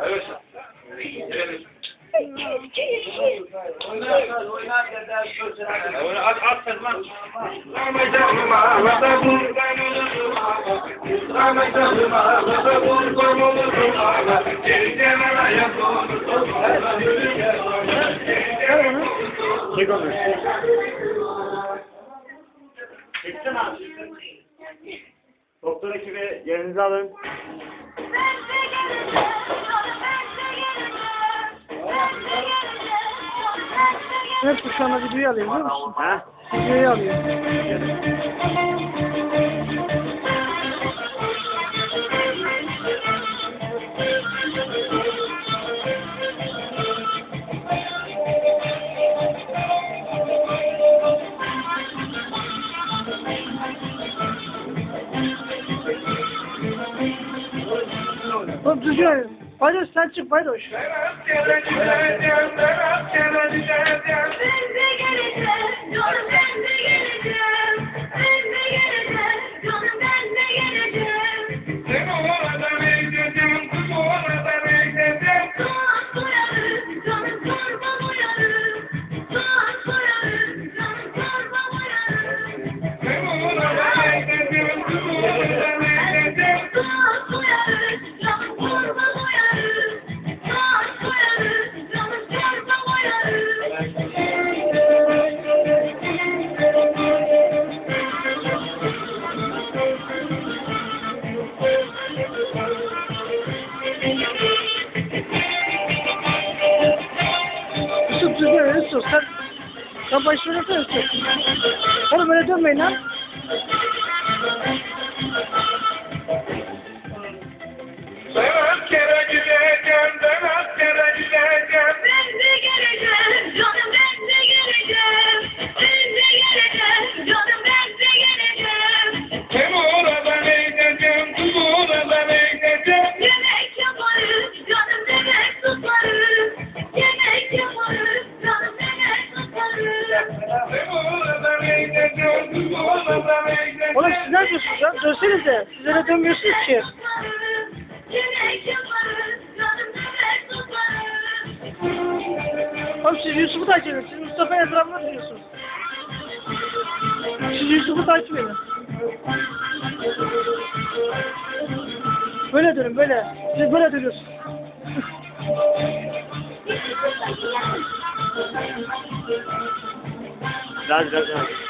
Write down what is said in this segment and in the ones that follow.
Evet. Çek onu. Çeksene abi. Doktor ekibi yerinizi alın. Evet şu anda videoyu alıyor biliyor musun? Ha? Videoyu alıyor. Oğlum düzgün oynuyor. Baydoş sen çık Baydoş. Yusuf Yusuf. Sen, sen başını yapsana Yusuf. Oğlum öyle dönmeyin lan. Ben Oğlum siz ne lan? Dönsenize. Siz öyle dönmüyorsunuz ki. Oğlum siz Yusuf'u takip edin. Siz Mustafa Ezra'mı biliyorsunuz. Siz Yusuf'u takip edin. Böyle dönün böyle. Siz böyle dönüyorsunuz. Biraz biraz biraz.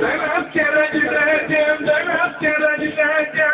Ben askere gideceğim, ben askere gideceğim.